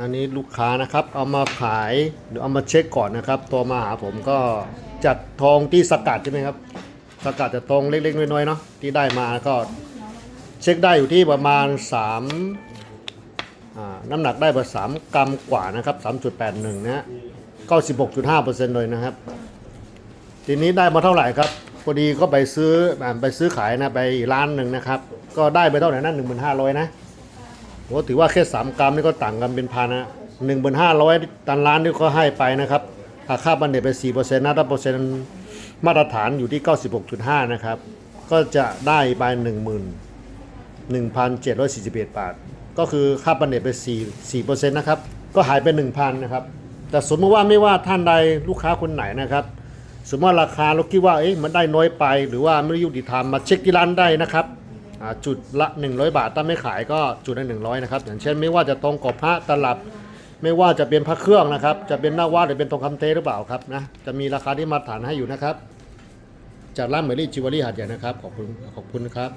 อันนี้ลูกค้านะครับ เอามาขายหรือเอามาเช็คก่อนนะครับ ตัวมาหาผมก็จัดทองที่สกัดใช่ไหมครับ สกัดจะทองเล็กๆน้อยๆเนาะที่ได้มาก็เช็คได้อยู่ที่ประมาณ 3 น้ำหนักได้ประมาณ3กรัมกว่านะครับ3.81นะฮะ96.5%เลยนะครับ ทีนี้ได้มาเท่าไหร่ครับพอดีก็ไปซื้อไปซื้อขายนะไปร้านหนึ่งนะครับ ก็ได้ไปเท่าไหร่นะ1,500นะ โอ้ถือว่าแค่ 3 กรัมนี่ก็ต่างกันเป็นพันนะหนึ่งพันห้าร้อยตันล้านนี่ก็ให้ไปนะครับหากค่าบันเดตไป4เปอร์เซ็นต์นะถ้าเปอร์เซ็นต์มาตรฐานอยู่ที่96.5นะครับ ก็จะได้ไป1 1 1,741บเอ็ดบาท ก็คือค่าบันเดตไป4 4เปอร์เซ็นต์นะครับ ก็หายไป1,000นนะครับ แต่สมมติว่าไม่ว่าท่านใดลูกค้าคนไหนนะครับ สมมติว่าราคาเราคิดว่าเอ๊ะมันได้น้อยไป หรือว่าไม่ยุติธรรมมาเช็คที่ร้านได้นะครับ จุดละ 100 บาทถ้าไม่ขายก็จุดละ100นะครับอย่างเช่นไม่ว่าจะตรงกบพระตลับ ไม่ว่าจะเป็นพระเครื่องนะครับ จะเป็นหน้าวาดหรือเป็นทองคำเทหรือเปล่าครับนะจะมีราคาที่มาตรฐานให้อยู่นะครับ จากร้านเมลี่จิวเวลรี่หัดใหญ่นะครับขอบคุณขอบคุณนะครับ